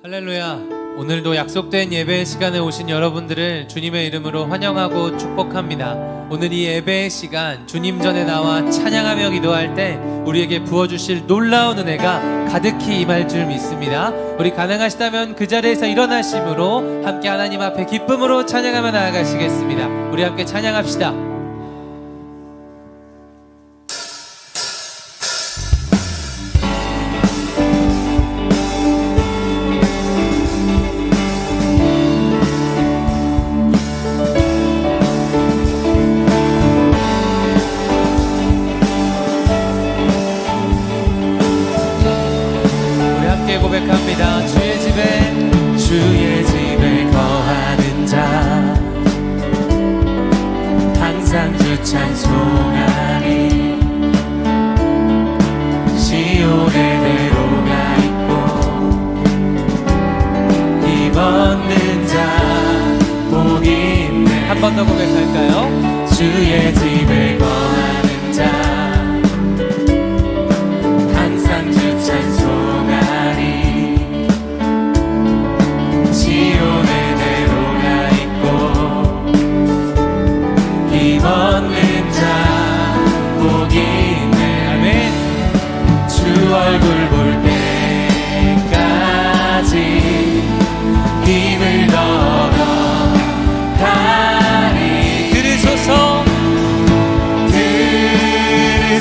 할렐루야. 오늘도 약속된 예배의 시간에 오신 여러분들을 주님의 이름으로 환영하고 축복합니다. 오늘 이 예배의 시간 주님 전에 나와 찬양하며 기도할 때 우리에게 부어주실 놀라운 은혜가 가득히 임할 줄 믿습니다. 우리 가능하시다면 그 자리에서 일어나심으로 함께 하나님 앞에 기쁨으로 찬양하며 나아가시겠습니다. 우리 함께 찬양합시다.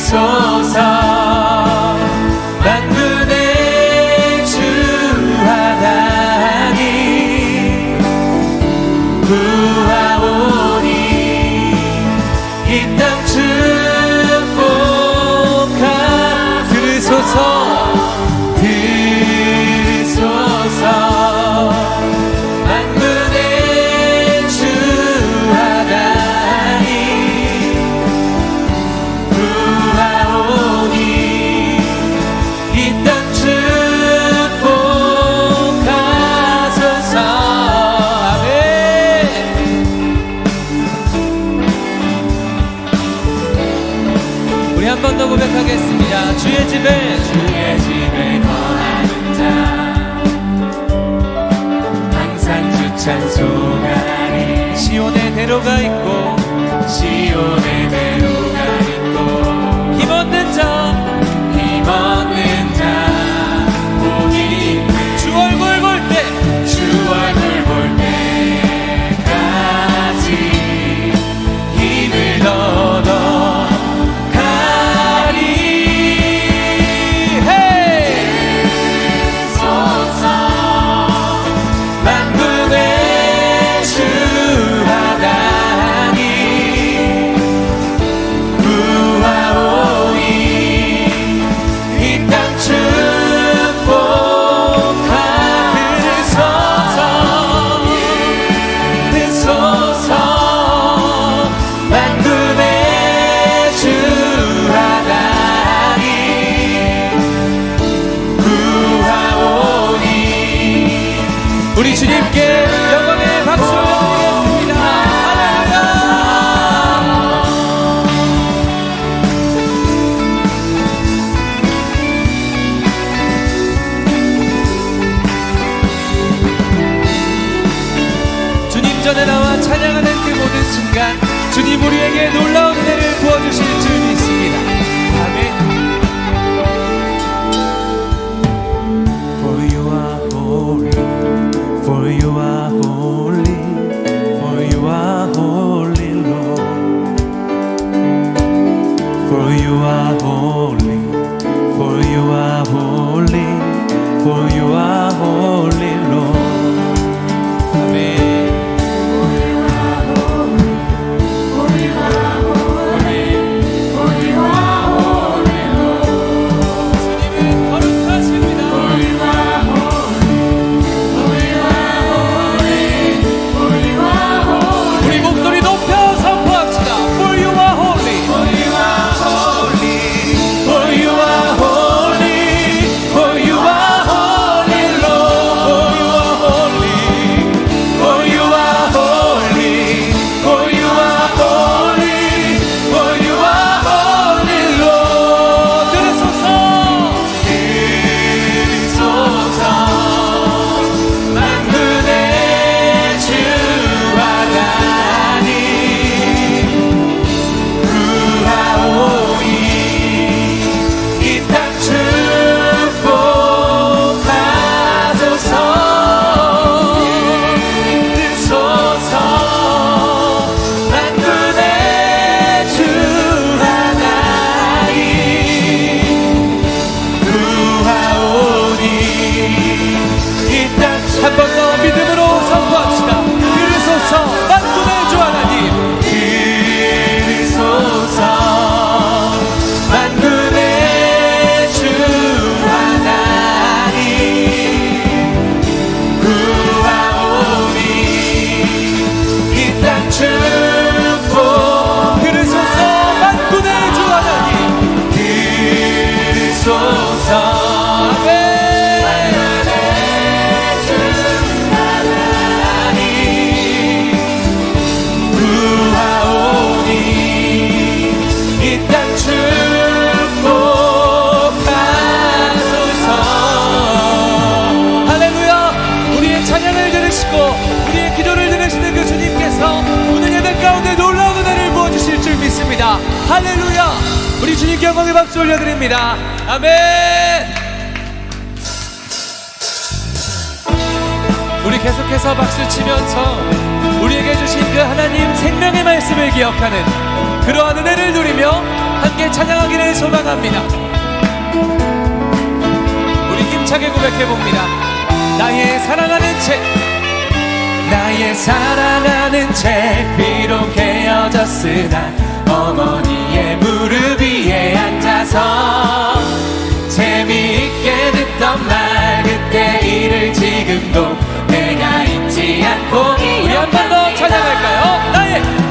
들으소서 우리 한 번 더 고백하겠습니다. 주의 집에. 주의 집에 거하는 자. 항상 주 찬송하니 시온의 대로가 있고 시온의 대로 주님께 영광의 박수 올려드립니다. 아멘! 우리 계속해서 박수 치면서 우리에게 주신 그 하나님 생명의 말씀을 기억하는 그러한 은혜를 누리며 함께 찬양하기를 소망합니다. 우리 힘차게 고백해 봅니다. 나의 사랑하는 채, 나의 사랑하는 채 비록 헤어졌으나 어머니의 무릎 앉아서 재미있게 듣던 말 그때 일을 지금도 내가 잊지 않고 우리 한 번더 찬양할까요? 나의 나의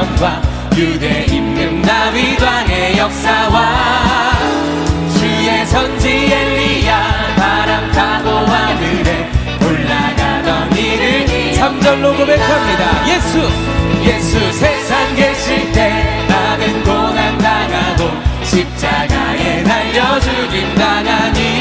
경험과 유대 임금 다윗 왕의 역사와 주의 선지 엘리야 바람 타고 하늘에 올라가던 이를 3절로 고백합니다. 예수 예수 세상 계실 때 나는 고난 당하고 십자가에 달려 죽임 당하니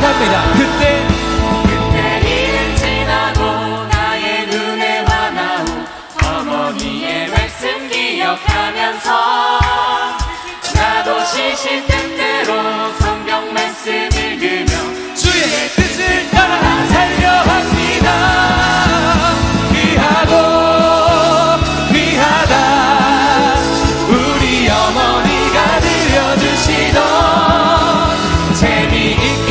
4절 고백합니다. 그때 그때 일은 지나고 나의 눈에 환하오 어머니의 말씀 기억하면서 나도 시시 때때로 성경 말씀 읽으며 주의 뜻을 따라 살려 합니다. 귀하고 귀하다 우리 어머니가 들려주시던 재미있게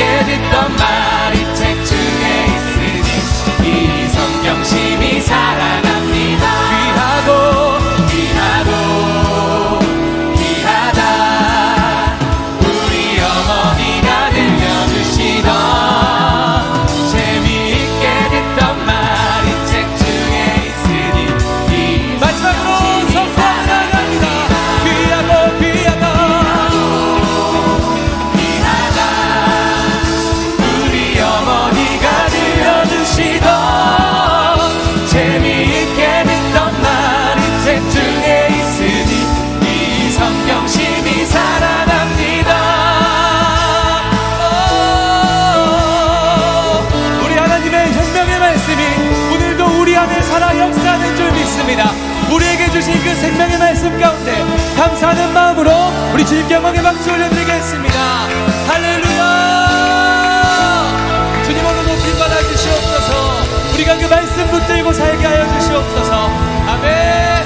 주신 그 생명의 말씀 가운데 감사하는 마음으로 우리 주님께 영광의 박수 올려드리겠습니다. 할렐루야! 주님 오늘 높이 받아 주시옵소서. 우리가 그 말씀 붙들고 살게 하여 주시옵소서. 아멘.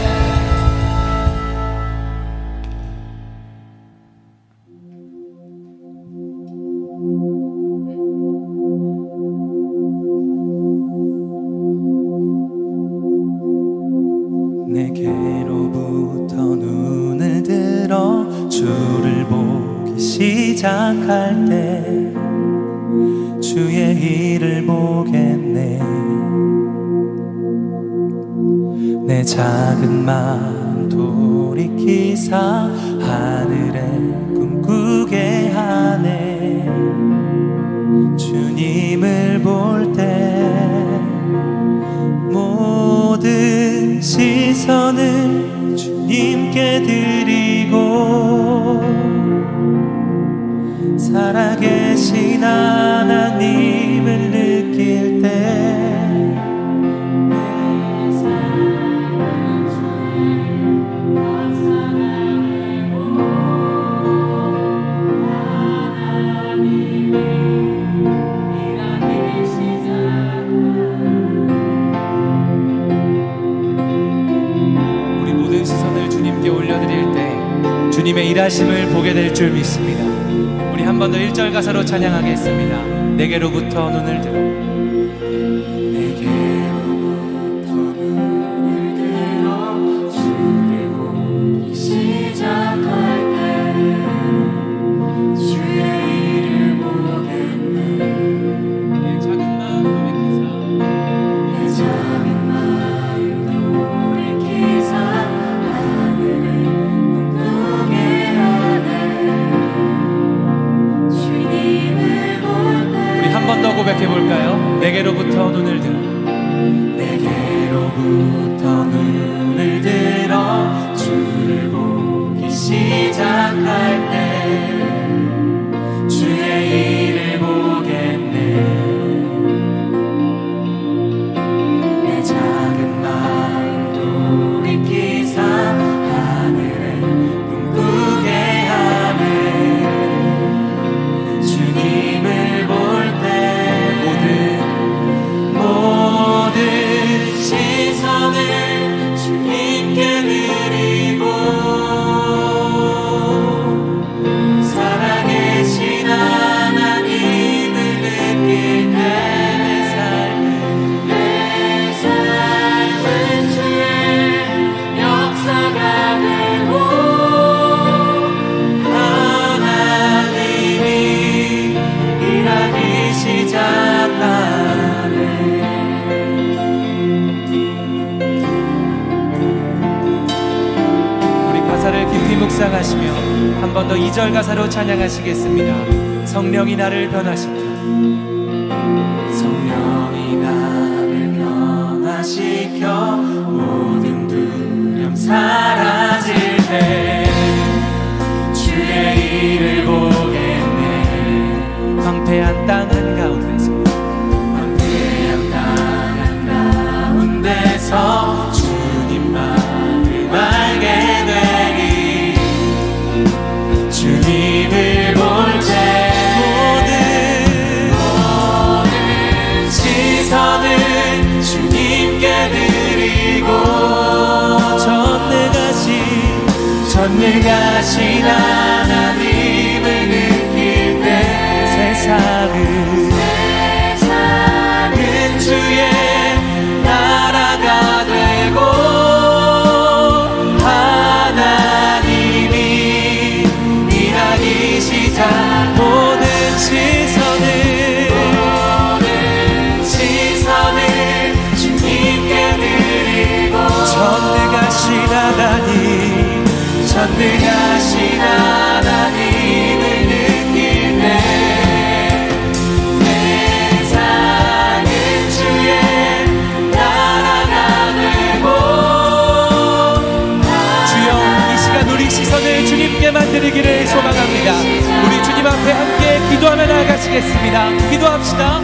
내 작은 마음 돌이키사 하늘에 꿈꾸게 하네. 주 주님을 볼 때 모든 시선을 주님께 드리고 살아계신 하 올려드릴 때 주님의 일하심을 보게 될 줄 믿습니다. 우리 한 번 더 1절 가사로 찬양하겠습니다. 내게로부터 눈을 들어 한 번더 2절 가사로 찬양하시겠습니다. 성령이 나를 변화시켜 성령이 나를 변화시켜 모든 두려움 사라질 때 주의 일을 보겠네 황폐한 땅 한가운데서 황폐한 땅 가운데서 시선을 주님께 드리고 전능하신 전능하신 하나님 만들기를 소망합니다. 우리 주님 앞에 함께 기도하며 나아가시겠습니다. 기도합시다.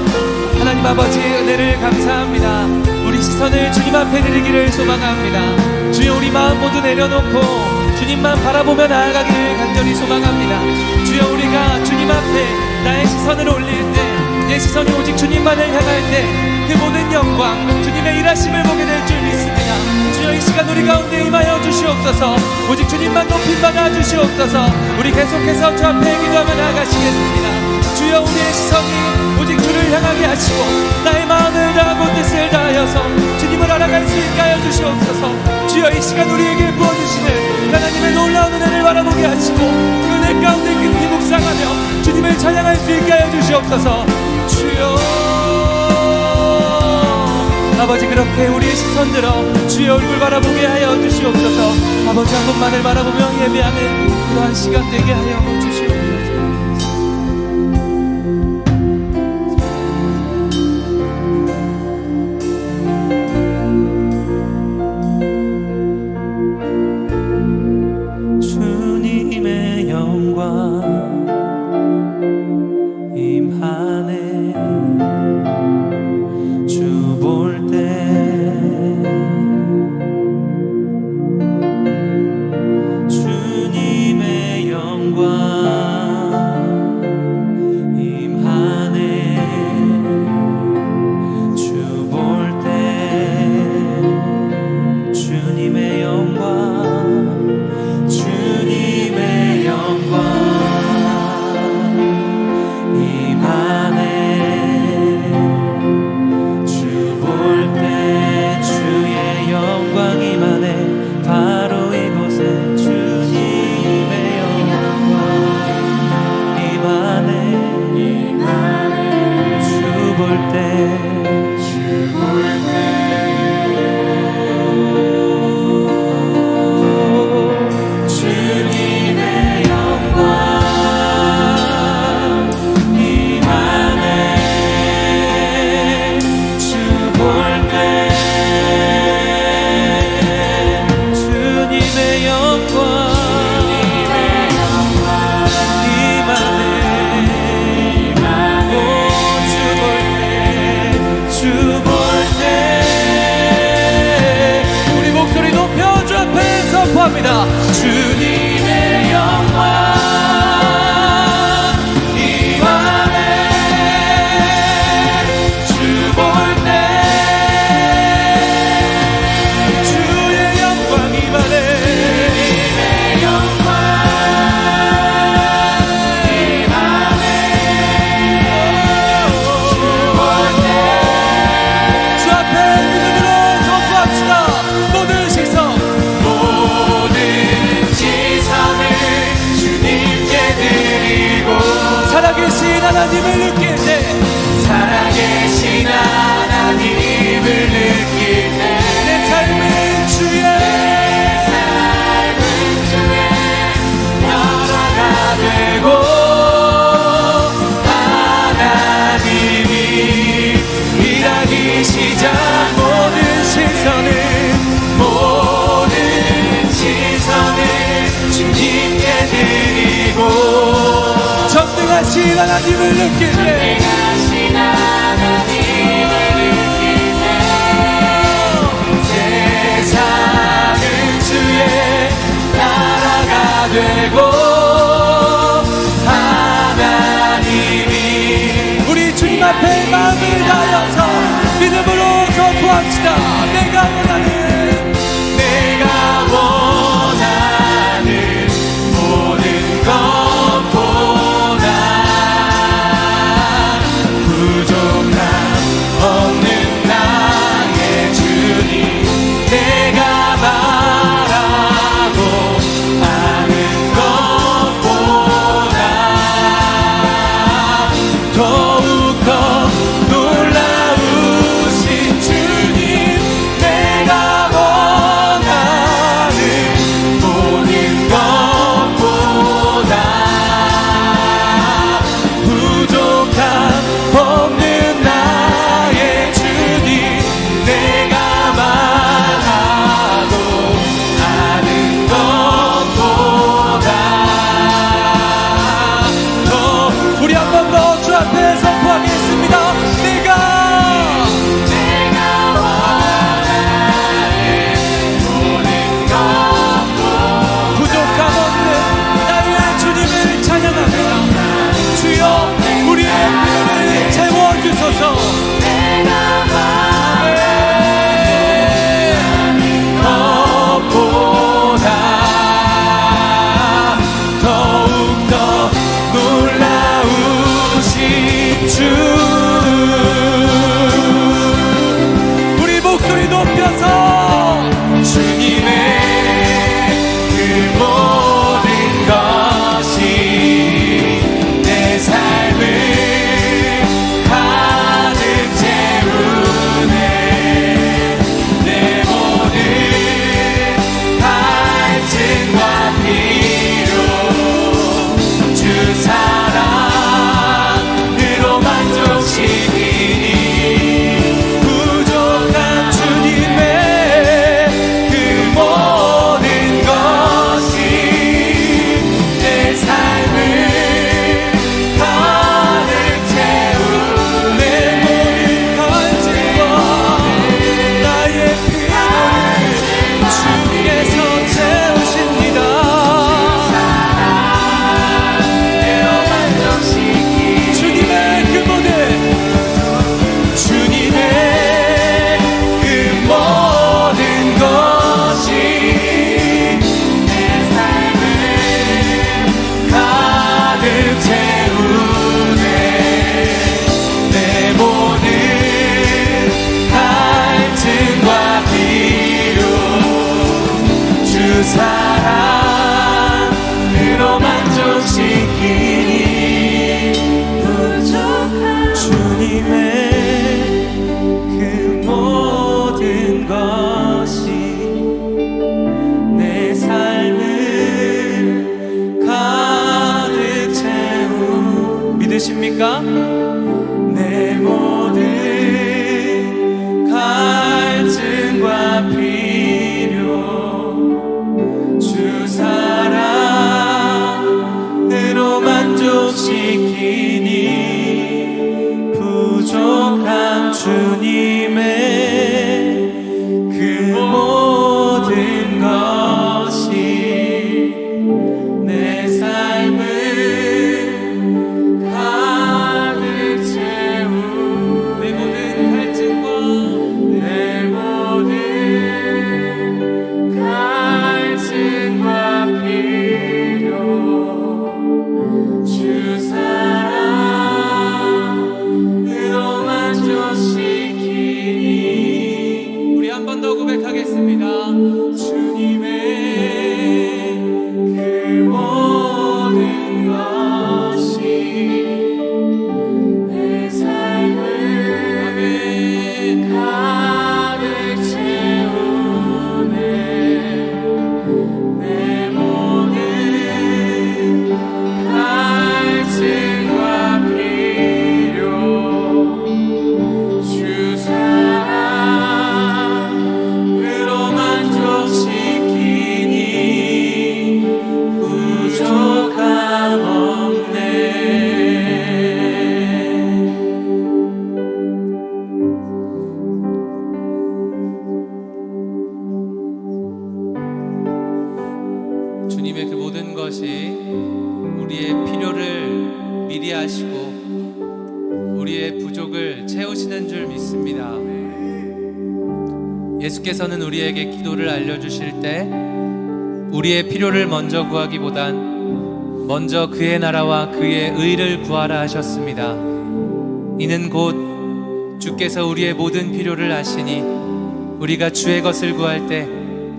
하나님 아버지 은혜를 감사합니다. 우리 시선을 주님 앞에 드리기를 소망합니다. 주여 우리 마음 모두 내려놓고 주님만 바라보며 나아가기를 간절히 소망합니다. 주여 우리가 주님 앞에 나의 시선을 올릴 때 내 시선이 오직 주님만을 향할 때 그 모든 영광 주님의 일하심을 보게 될 줄 믿습니다. 주여 이 시간 우리 가운데 임하여 주시옵소서. 오직 주님만 높임 받아 주시옵소서. 우리 계속해서 주 앞에 기도하며 나아가시겠습니다. 주여 우리의 시선이 오직 주를 향하게 하시고 나의 마음을 다하고 뜻을 다하여서 주님을 알아갈 수 있게 하여 주시옵소서. 주여 이 시간 우리에게 부어주시는 하나님의 놀라운 은혜를 바라보게 하시고 그 은혜 가운데 깊이 묵상하며 주님을 찬양할 수 있게 하여 주시옵소서. 주여 아버지 그렇게 우리의 시선 들어 주의 얼굴 바라보게 하여 주시옵소서. 아버지 한 분만을 바라보며 예배하는 그러한 시간 되게 하여 주시옵소서 Vladimir you. 지나가님을 느낄 때 예수께서는 우리에게 기도를 알려주실 때 우리의 필요를 먼저 구하기보단 먼저 그의 나라와 그의 의를 구하라 하셨습니다. 이는 곧 주께서 우리의 모든 필요를 아시니 우리가 주의 것을 구할 때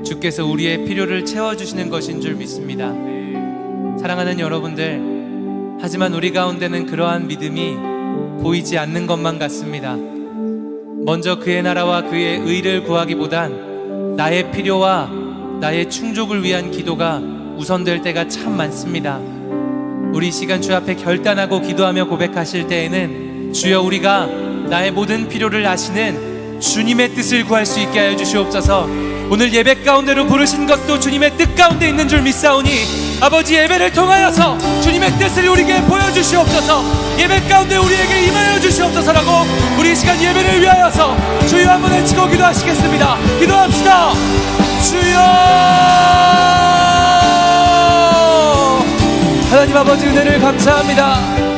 주께서 우리의 필요를 채워주시는 것인 줄 믿습니다. 사랑하는 여러분들, 하지만 우리 가운데는 그러한 믿음이 보이지 않는 것만 같습니다. 먼저 그의 나라와 그의 의를 구하기보단 나의 필요와 나의 충족을 위한 기도가 우선될 때가 참 많습니다. 우리 이 시간 주 앞에 결단하고 기도하며 고백하실 때에는 주여 우리가 나의 모든 필요를 아시는 주님의 뜻을 구할 수 있게 하여 주시옵소서. 오늘 예배 가운데로 부르신 것도 주님의 뜻 가운데 있는 줄 믿사오니 아버지 예배를 통하여서 주님의 뜻을 우리에게 보여주시옵소서. 예배 가운데 우리에게 임하여 주시옵소서라고 우리 이 시간 예배를 위하여서 주여 한번 외치고 기도하시겠습니다. 기도합시다. 주여 하나님 아버지 은혜를 감사합니다.